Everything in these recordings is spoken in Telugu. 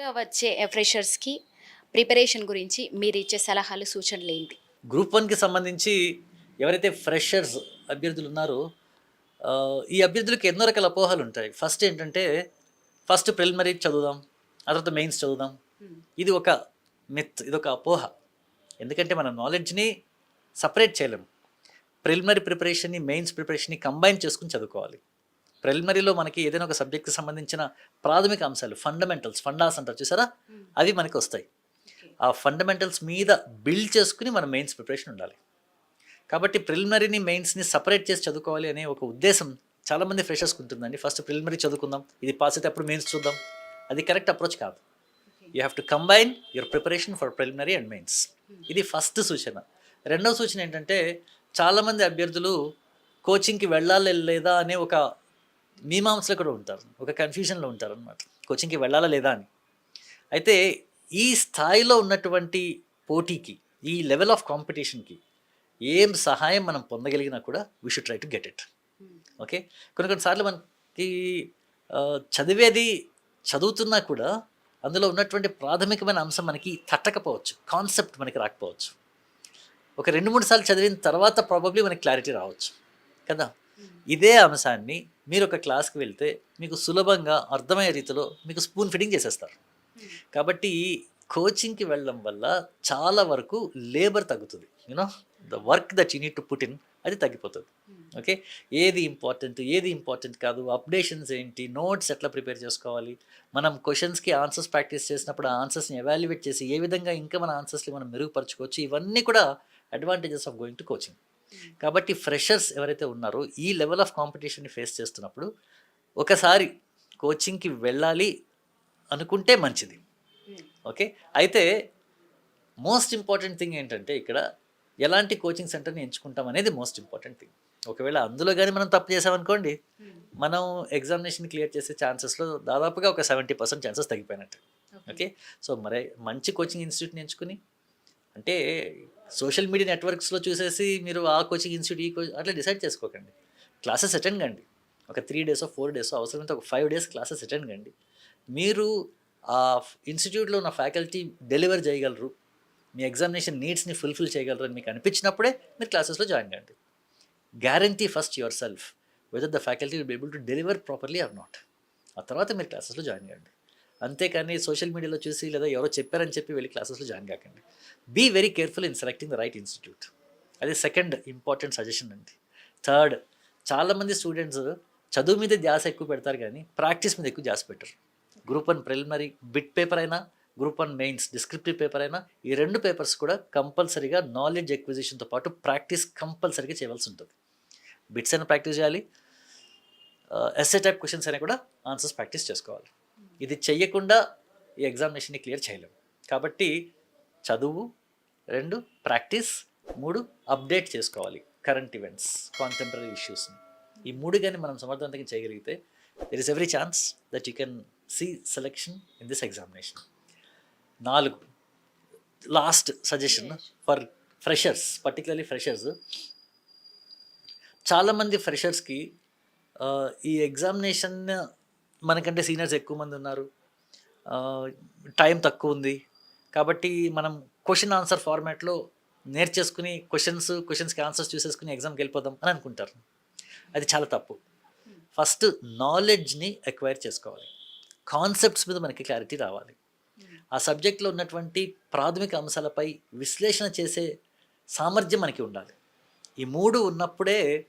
వచ్చే ఫ్రెషర్స్కి ప్రిపరేషన్ గురించి మీరు ఇచ్చే సలహాలు సూచనలు ఏంటి? గ్రూప్ వన్కి సంబంధించి ఎవరైతే ఫ్రెషర్స్ అభ్యర్థులు ఉన్నారో ఈ అభ్యర్థులకు ఎన్నో రకాల అపోహలు ఉంటాయి. ఫస్ట్ ఏంటంటే ఫస్ట్ ప్రిలిమరీ చదువుదాం ఆ తర్వాత మెయిన్స్ చదువుదాం. ఇది ఒక మిత్ ఇది ఒక అపోహ. ఎందుకంటే మన నాలెడ్జ్ని సపరేట్ చేయలేము. ప్రిలిమరీ ప్రిపరేషన్ని మెయిన్స్ ప్రిపరేషన్ని కంబైన్ చేసుకుని చదువుకోవాలి. ప్రిలిమరీలో మనకి ఏదైనా ఒక సబ్జెక్ట్కి సంబంధించిన ప్రాథమిక అంశాలు ఫండమెంటల్స్ ఫండాస్ అంటారు చూసారా? అవి మనకి వస్తాయి. ఆ ఫండమెంటల్స్ మీద బిల్డ్ చేసుకుని మన మెయిన్స్ ప్రిపరేషన్ ఉండాలి. కాబట్టి ప్రిలిమినరీని మెయిన్స్ని సపరేట్ చేసి చదువుకోవాలి అనే ఒక ఉద్దేశం చాలామంది ఫ్రెషర్స్కి ఉంటుందండి. ఫస్ట్ ప్రిలిమినరీ చదువుకుందాం ఇది పాస్ అయితే అప్పుడు మెయిన్స్ చూద్దాం. అది కరెక్ట్ అప్రోచ్ కాదు. You have to combine your preparation for preliminary and mains ఇది ఫస్ట్ సూచన. రెండవ సూచన ఏంటంటే చాలామంది అభ్యర్థులు కోచింగ్కి వెళ్ళాలి లేదా అనే ఒక మీమాంసలో కూడా ఉంటారు. ఒక కన్ఫ్యూజన్లో ఉంటారు అనమాట కోచింగ్కి వెళ్ళాలా లేదా అని. అయితే ఈ స్థాయిలో ఉన్నటువంటి పోటీకి ఈ లెవెల్ ఆఫ్ కాంపిటీషన్కి ఏం సహాయం మనం పొందగలిగినా కూడా we should try to get it okay కొన్ని కొన్నిసార్లు మనకి చదివేది చదువుతున్నా కూడా అందులో ఉన్నటువంటి ప్రాథమికమైన అంశం మనకి తట్టకపోవచ్చు. కాన్సెప్ట్ మనకి రాకపోవచ్చు. ఒక రెండు మూడు సార్లు చదివిన తర్వాత ప్రాబబ్లీ మనకి క్లారిటీ రావచ్చు. కదా? ఇదే అంశాన్ని మీరు ఒక క్లాస్కి వెళ్తే మీకు సులభంగా అర్థమయ్యే రీతిలో మీకు స్పూన్ ఫిట్టింగ్ చేసేస్తారు. కాబట్టి కోచింగ్కి వెళ్ళడం వల్ల చాలా వరకు లేబర్ తగ్గుతుంది. You know the work that you need to put in అది తగ్గిపోతుంది. ఓకే? ఏది ఇంపార్టెంట్ ఏది ఇంపార్టెంట్ కాదు. అప్డేషన్స్ ఏంటి? నోట్స్ ఎట్లా ప్రిపేర్ చేసుకోవాలి? మనం క్వశ్చన్స్కి ఆన్సర్స్ ప్రాక్టీస్ చేసినప్పుడు ఆ ఆన్సర్స్ని ఎవాల్యుయేట్ చేసి ఏ విధంగా ఇంకా మన ఆన్సర్స్ని మనం మెరుగుపరచుకోవచ్చు? ఇవన్నీ కూడా advantages of going to coaching. కాబట్టి ఫ్రెషర్స్ ఎవరైతే ఉన్నారో ఈ లెవెల్ ఆఫ్ కాంపిటీషన్ని ఫేస్ చేస్తున్నప్పుడు ఒకసారి కోచింగ్కి వెళ్ళాలి అనుకుంటే మంచిది. ఓకే? అయితే మోస్ట్ ఇంపార్టెంట్ థింగ్ ఏంటంటే ఇక్కడ ఎలాంటి కోచింగ్ సెంటర్ని ఎంచుకుంటాం అనేది మోస్ట్ ఇంపార్టెంట్ థింగ్. ఒకవేళ అందులో కానీ మనం తప్పు చేసామనుకోండి మనం ఎగ్జామినేషన్ క్లియర్ చేసే ఛాన్సెస్లో దాదాపుగా ఒక సెవెంటీ పర్సెంట్ ఛాన్సెస్ తగ్గిపోయినట్టు. ఓకే? సో మరి మంచి కోచింగ్ ఇన్స్టిట్యూట్ని ఎంచుకుని అంటే సోషల్ మీడియా నెట్వర్క్స్లో చూసేసి మీరు ఆ కోచింగ్ ఇన్స్టిట్యూట్ ఈ కోచింగ్ అట్లా డిసైడ్ చేసుకోకండి. క్లాసెస్ అటెండ్ కండి. ఒక త్రీ డేస్ ఫోర్ డేస్ అవసరమైతే ఒక ఫైవ్ డేస్ క్లాసెస్ అటెండ్ కండి. మీరు ఆ ఇన్స్టిట్యూట్లో ఉన్న ఫ్యాకల్టీ డెలివర్ చేయగలరు. మీ ఎగ్జామినేషన్ నీడ్స్ని ఫుల్ఫిల్ చేయగలరు అని మీకు అనిపించినప్పుడే మీరు క్లాసెస్లో జాయిన్ కండి. Guarantee first yourself whether the faculty will be able to deliver properly or not ఆ తర్వాత మీరు క్లాసెస్లో జాయిన్ కండి. అంతేకాని సోషల్ మీడియాలో చూసి లేదా ఎవరో చెప్పారని చెప్పి వెళ్ళి క్లాసెస్లో జాయిన్ కాకండి. Be very careful in selecting the right institute అది సెకండ్ ఇంపార్టెంట్ సజెషన్ అండి. థర్డ్ చాలామంది స్టూడెంట్స్ చదువు మీద ధ్యాస ఎక్కువ పెడతారు కానీ ప్రాక్టీస్ మీద ఎక్కువ ధ్యాస పెట్టరు. Group one preliminary bit paper అయినా group one mains descriptive paper అయినా ఈ రెండు పేపర్స్ కూడా కంపల్సరీగా నాలెడ్జ్ ఎక్విజిషన్తో పాటు ప్రాక్టీస్ కంపల్సరీగా చేయవలసి ఉంటుంది. బిట్స్ అయినా ప్రాక్టీస్ చేయాలి. ఎస్ఏ టైప్ క్వశ్చన్స్ అయినా కూడా ఆన్సర్స్ ప్రాక్టీస్ చేసుకోవాలి. ఇది చెయ్యకుండా ఈ ఎగ్జామినేషన్ని క్లియర్ చేయలేము కాబట్టి చదువు రెండు ప్రాక్టీస్ మూడు అప్డేట్ చేసుకోవాలి కరెంట్ ఈవెంట్స్ కాంటెంపరీ ఇష్యూస్ని ఈ మూడు కానీ మనం సమర్థవంతంగా చేయగలిగితే there is every chance that you can see selection in this examination నాలుగు last suggestion for freshers particularly freshers చాలామంది ఫ్రెషర్స్కి ఈ ఎగ్జామినేషన్ మనకంటే సీనియర్స్ ఎక్కువ మంది ఉన్నారు. టైం తక్కువ ఉంది. కాబట్టి మనం క్వశ్చన్ ఆన్సర్ ఫార్మాట్లో నేర్చేసుకుని క్వశ్చన్స్ క్వశ్చన్స్కి ఆన్సర్స్ చూసేసుకుని ఎగ్జామ్కి వెళ్ళిపోదాం అని అనుకుంటారు. అది చాలా తప్పు. ఫస్ట్ నాలెడ్జ్ని ఎక్వైర్ చేసుకోవాలి. కాన్సెప్ట్స్ మీద మనకి క్లారిటీ రావాలి. ఆ సబ్జెక్ట్లో ఉన్నటువంటి ప్రాథమిక అంశాలపై విశ్లేషణ చేసే సామర్థ్యం మనకి ఉండాలి. ఈ మూడు ఉన్నప్పుడే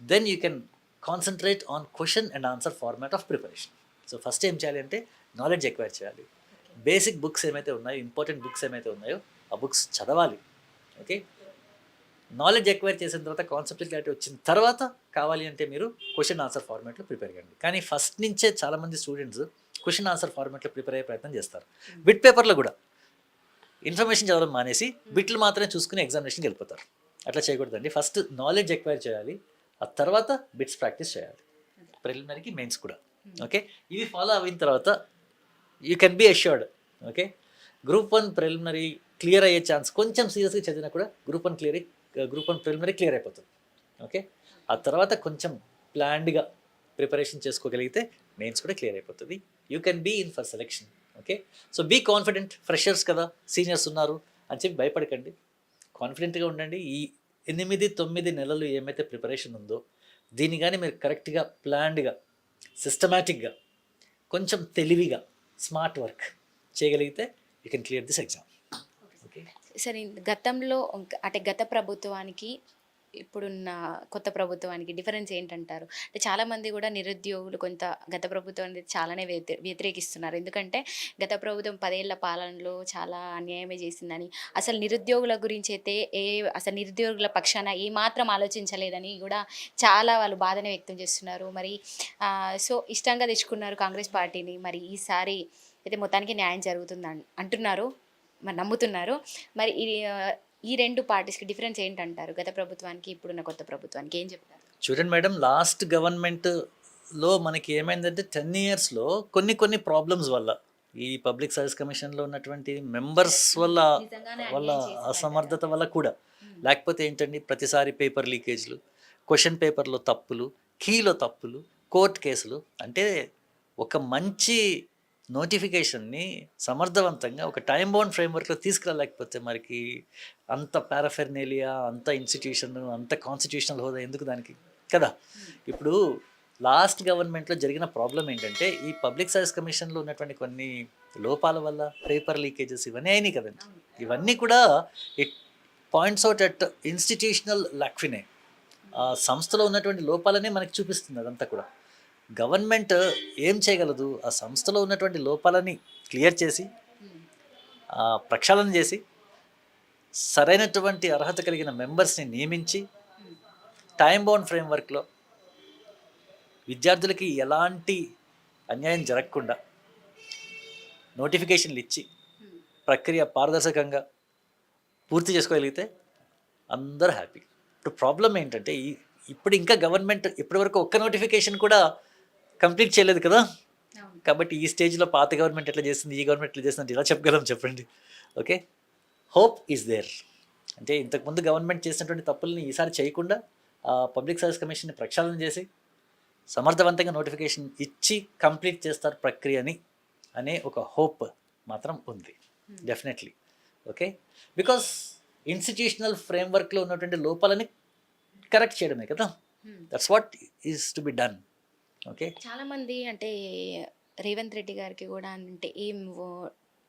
then you can concentrate on question and answer format of preparation so first ఏం చేయాలి అంటే నాలెడ్జ్ ఎక్వైర్ చేయాలి. బేసిక్ బుక్స్ ఏమైతే ఉన్నాయో ఇంపార్టెంట్ బుక్స్ ఏమైతే ఉన్నాయో ఆ బుక్స్ చదవాలి. ఓకే నాలెడ్జ్ ఎక్వైర్ చేసిన తర్వాత కాన్సెప్ట్ క్లారిటీ వచ్చిన తర్వాత కావాలి అంటే మీరు క్వశ్చన్ ఆన్సర్ ఫార్మాట్లో ప్రిపేర్ కండి కానీ ఫస్ట్ నుంచే చాలామంది స్టూడెంట్స్ క్వశ్చన్ ఆన్సర్ ఫార్మాట్లో ప్రిపేర్ అయ్యే ప్రయత్నం చేస్తారు. బిట్ పేపర్లో కూడా. ఇన్ఫర్మేషన్ చదవడం మానేసి బిట్లు మాత్రమే చూసుకుని ఎగ్జామినేషన్కి వెళ్ళిపోతారు. అట్లా చేయకూడదండి. ఫస్ట్ నాలెడ్జ్ ఎక్వైర్ చేయాలి. ఆ తర్వాత బిట్స్ ప్రాక్టీస్ చేయాలి. ప్రిలిమినరీకి మెయిన్స్ కూడా. ఓకే? ఇవి ఫాలో అయిన తర్వాత you can be assured. Okay? Group one preliminary clear అయ్యే ఛాన్స్ కొంచెం సీరియస్గా చదివినా కూడా group one clear group one preliminary clear అయిపోతుంది. ఓకే? ఆ తర్వాత కొంచెం ప్లాన్డ్గా ప్రిపరేషన్ చేసుకోగలిగితే మెయిన్స్ కూడా క్లియర్ అయిపోతుంది. You can be in for selection. Okay? So be confident. Freshers కదా సీనియర్స్ ఉన్నారు అని చెప్పి భయపడకండి. కాన్ఫిడెంట్గా ఉండండి. ఈ ఎనిమిది తొమ్మిది నెలలు ఏమైతే ప్రిపరేషన్ ఉందో దీన్ని కానీ మీరు కరెక్ట్గా ప్లాన్డ్గా సిస్టమేటిక్గా కొంచెం తెలివిగా స్మార్ట్ వర్క్ చేయగలిగితే you can clear this exam. Okay? సరే గతంలో అంటే గత ప్రభుత్వానికి ఇప్పుడున్న కొత్త ప్రభుత్వానికి డిఫరెన్స్ ఏంటంటారు? అంటే చాలామంది కూడా నిరుద్యోగులు కొంత గత ప్రభుత్వం అనేది చాలానే వ్యతిరేకిస్తున్నారు. ఎందుకంటే గత ప్రభుత్వం పదేళ్ళ పాలనలో చాలా అన్యాయమే చేసిందని అసలు నిరుద్యోగుల గురించి అయితే ఏ అసలు నిరుద్యోగుల పక్షాన ఏ మాత్రం ఆలోచించలేదని కూడా చాలా వాళ్ళు బాధనే వ్యక్తం చేస్తున్నారు. మరి సో ఇష్టంగా తెచ్చుకున్నారు కాంగ్రెస్ పార్టీని. మరి ఈసారి అయితే మొత్తానికి న్యాయం జరుగుతుంది అన్- అంటున్నారు. మరి నమ్ముతున్నారు. మరి ఇది ఈ రెండు పార్టీస్కి డిఫరెన్స్ ఏంటంటారు? గత ప్రభుత్వానికి ఇప్పుడున్న కొత్త ప్రభుత్వానికి ఏం చెప్తారు? చూడండి మేడం లాస్ట్ గవర్నమెంట్లో మనకి ఏమైందంటే టెన్ ఇయర్స్లో కొన్ని కొన్ని ప్రాబ్లమ్స్ వల్ల ఈ పబ్లిక్ సర్వీస్ కమిషన్లో ఉన్నటువంటి మెంబర్స్ వల్ల వల్ల అసమర్థత వల్ల కూడా. లేకపోతే ఏంటండి ప్రతిసారి పేపర్ లీకేజ్లు క్వశ్చన్ పేపర్లో తప్పులు కీలో తప్పులు కోర్టు కేసులు అంటే ఒక మంచి నోటిఫికేషన్ని సమర్థవంతంగా ఒక టైం బౌండ్ ఫ్రేమ్వర్క్లో తీసుకురాలేకపోతే మనకి అంత పారాఫెర్నేలియా అంత ఇన్స్టిట్యూషన్ అంత కాన్స్టిట్యూషనల్ హోదా ఎందుకు దానికి? కదా? ఇప్పుడు లాస్ట్ గవర్నమెంట్లో జరిగిన ప్రాబ్లం ఏంటంటే ఈ పబ్లిక్ సర్వీస్ కమిషన్లో ఉన్నటువంటి కొన్ని లోపాల వల్ల పేపర్ లీకేజెస్ ఇవన్నీ అయినాయి కదండి. ఇవన్నీ కూడా it points out at institutional లాక్వినే సంస్థలో ఉన్నటువంటి లోపాలనే మనకి చూపిస్తుంది అదంతా కూడా. గవర్నమెంట్ ఏం చేయగలదు? ఆ సంస్థలో ఉన్నటువంటి లోపాలని క్లియర్ చేసి ప్రక్షాళన చేసి సరైనటువంటి అర్హత కలిగిన మెంబర్స్ని నియమించి టైం బౌండ్ ఫ్రేమ్వర్క్లో విద్యార్థులకి ఎలాంటి అన్యాయం జరగకుండా నోటిఫికేషన్లు ఇచ్చి ప్రక్రియ పారదర్శకంగా పూర్తి చేసుకోగలిగితే అందరూ హ్యాపీ. ఇప్పుడు ప్రాబ్లం ఏంటంటే ఈ ఇప్పుడు ఇంకా గవర్నమెంట్ ఇప్పటివరకు ఒక్క నోటిఫికేషన్ కూడా కంప్లీట్ చేయలేదు కదా? కాబట్టి ఈ స్టేజ్లో పాత గవర్నమెంట్ ఎట్లా చేస్తుంది ఈ గవర్నమెంట్ ఎట్లా చేస్తుంది ఇలా చెప్పగలం చెప్పండి. ఓకే? హోప్ ఈజ్ దేర్ అంటే ఇంతకుముందు గవర్నమెంట్ చేసినటువంటి తప్పుల్ని ఈసారి చేయకుండా పబ్లిక్ సర్వీస్ కమిషన్ని ప్రక్షాళన చేసి సమర్థవంతంగా నోటిఫికేషన్ ఇచ్చి కంప్లీట్ చేస్తారు ప్రక్రియని అనే ఒక హోప్ మాత్రం ఉంది. Definitely okay? బికాస్ ఇన్స్టిట్యూషనల్ ఫ్రేమ్వర్క్లో ఉన్నటువంటి లోపాలని కరెక్ట్ చేయడమే కదా? That's what is to be done okay. చాలా మంది అంటే రేవంత్ రెడ్డి గారికి కూడా అంటే ఏం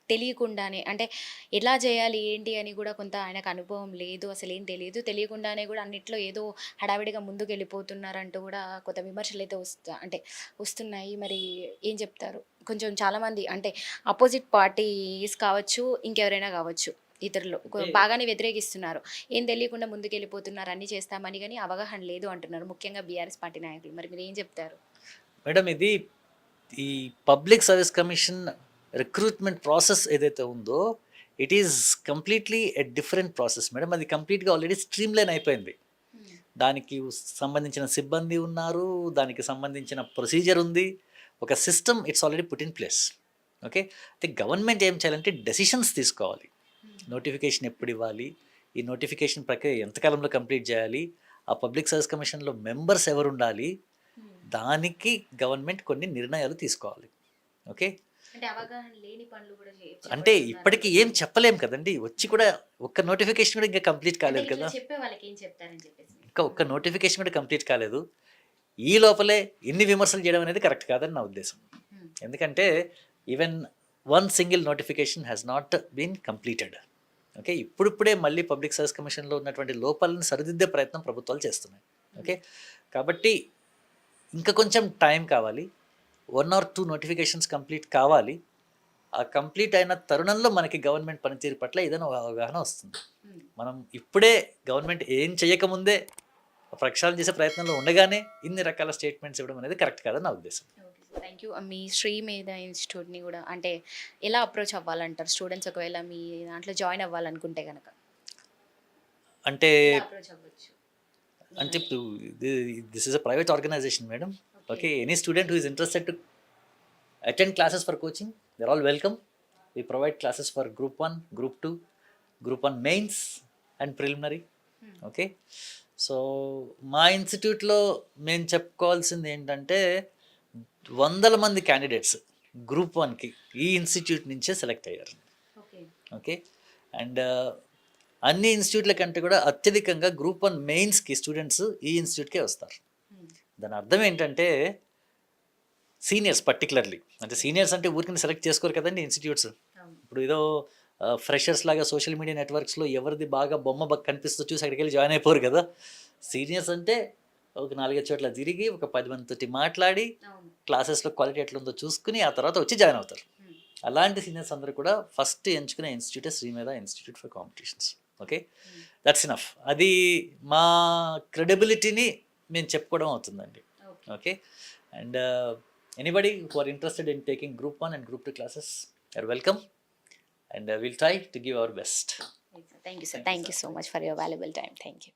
తెలియకుండానే అంటే ఎలా చేయాలి ఏంటి అని కూడా కొంత ఆయనకు అనుభవం లేదు అసలు ఏం తెలియదు. తెలియకుండానే కూడా అన్నిట్లో ఏదో హడావిడిగా ముందుకు వెళ్ళిపోతున్నారంటూ కూడా కొంత విమర్శలు అయితే వస్తా అంటే వస్తున్నాయి. మరి ఏం చెప్తారు? కొంచెం చాలామంది అంటే అపోజిట్ పార్టీస్ కావచ్చు ఇంకెవరైనా కావచ్చు. ఇతరులు బాగానే వ్యతిరేకిస్తున్నారు. ఏం తెలియకుండా ముందుకు వెళ్ళిపోతున్నారు అన్ని చేస్తామని కానీ అవగాహన లేదు అంటున్నారు. ముఖ్యంగా బీఆర్ఎస్ పార్టీ నాయకులు. మరి మీరు ఏం చెప్తారు? మేడం ఇది ఈ public service commission recruitment process ఏదైతే ఉందో it is completely a different process. Madam అది కంప్లీట్గా ఆల్రెడీ స్ట్రీమ్ లైన్ అయిపోయింది. దానికి సంబంధించిన సిబ్బంది ఉన్నారు దానికి సంబంధించిన ప్రొసీజర్ ఉంది. ఒక system it's already put in place. Okay? అయితే గవర్నమెంట్ ఏం చేయాలంటే డెసిషన్స్ తీసుకోవాలి. నోటిఫికేషన్ ఎప్పుడు ఇవ్వాలి? ఈ నోటిఫికేషన్ ప్రక్రియ ఎంతకాలంలో కంప్లీట్ చేయాలి? ఆ పబ్లిక్ సర్వీస్ కమిషన్లో మెంబర్స్ ఎవరు ఉండాలి దానికి గవర్నమెంట్ కొన్ని నిర్ణయాలు తీసుకోవాలి. ఓకే? అంటే ఇప్పటికీ ఏం చెప్పలేం కదండి. వచ్చి కూడా ఒక్క నోటిఫికేషన్ కూడా ఇంకా కంప్లీట్ కాలేదు కదా. ఇంకా ఒక్క నోటిఫికేషన్ కూడా కంప్లీట్ కాలేదు. ఈ లోపలే ఇన్ని విమర్శలు చేయడం అనేది కరెక్ట్ కాదని నా ఉద్దేశం. ఎందుకంటే even one single notification has not been completed okay ఇప్పుడిప్పుడే మళ్ళీ పబ్లిక్ సర్వీస్ కమిషన్లో ఉన్నటువంటి లోపాలను సరిదిద్దే ప్రయత్నం ప్రభుత్వాలు చేస్తున్నాయి. ఓకే కాబట్టి ఇంకా కొంచెం టైం కావాలి. One or two notifications complete కావాలి. ఆ కంప్లీట్ అయిన తరుణంలో మనకి గవర్నమెంట్ పనితీరు పట్ల ఏదైనా ఒక అవగాహన వస్తుంది. మనం ఇప్పుడే గవర్నమెంట్ ఏం చేయకముందే ప్రక్షాళన చేసే ప్రయత్నంలో ఉండగానే ఇన్ని రకాల స్టేట్మెంట్స్ ఇవ్వడం అనేది కరెక్ట్ కాదని నా ఉద్దేశం. థ్యాంక్ యూ మీ శ్రీ మీద ఇన్స్టిట్యూట్ని కూడా అంటే ఎలా అప్రోచ్ అవ్వాలంటారు? స్టూడెంట్స్ ఒకవేళ మీ దాంట్లో జాయిన్ అవ్వాలనుకుంటే కనుక అంటే అంటే ఇప్పుడు this is a private organisation madam okay any student who is interested to attend classes for coaching they're all welcome we provide classes for group one group two group one mains and preliminary okay so మా ఇన్స్టిట్యూట్లో మేము చెప్పుకోవాల్సింది ఏంటంటే వందల మంది క్యాండిడేట్స్ గ్రూప్ వన్కి ఈ ఇన్స్టిట్యూట్ నుంచే సెలెక్ట్ అయ్యారు. ఓకే అండ్ అన్ని ఇన్స్టిట్యూట్ల కంటే కూడా అత్యధికంగా గ్రూప్ వన్ మెయిన్స్కి స్టూడెంట్స్ ఈ ఇన్స్టిట్యూట్కే వస్తారు. దాని అర్థం ఏంటంటే సీనియర్స్ పర్టికులర్లీ అంటే సీనియర్స్ అంటే ఊరికి సెలెక్ట్ చేసుకోరు కదండి ఇన్స్టిట్యూట్స్ ఇప్పుడు ఏదో ఫ్రెషర్స్ లాగా సోషల్ మీడియా నెట్వర్క్స్లో ఎవరిది బాగా బొమ్మ కనిపిస్తూ చూసి అక్కడికి వెళ్ళి జాయిన్ అయిపోరు కదా. సీనియర్స్ అంటే ఒక నాలుగైదు చోట్ల తిరిగి ఒక పది మందితోటి మాట్లాడి క్లాసెస్లో క్వాలిటీ ఎట్లుందో చూసుకుని ఆ తర్వాత వచ్చి జాయిన్ అవుతారు. అలాంటి సీనియర్స్ అందరూ కూడా ఫస్ట్ ఎంచుకునే ఇన్స్టిట్యూటే Srimedha institute for competitions. Okay? That's enough అది మా క్రెడిబిలిటీని మేము చెప్పుకోవడం అవుతుందండి. Okay. And anybody who are interested in taking group one and group two classes are welcome and will try to give our best thank you sir thank you so much for your valuable time thank you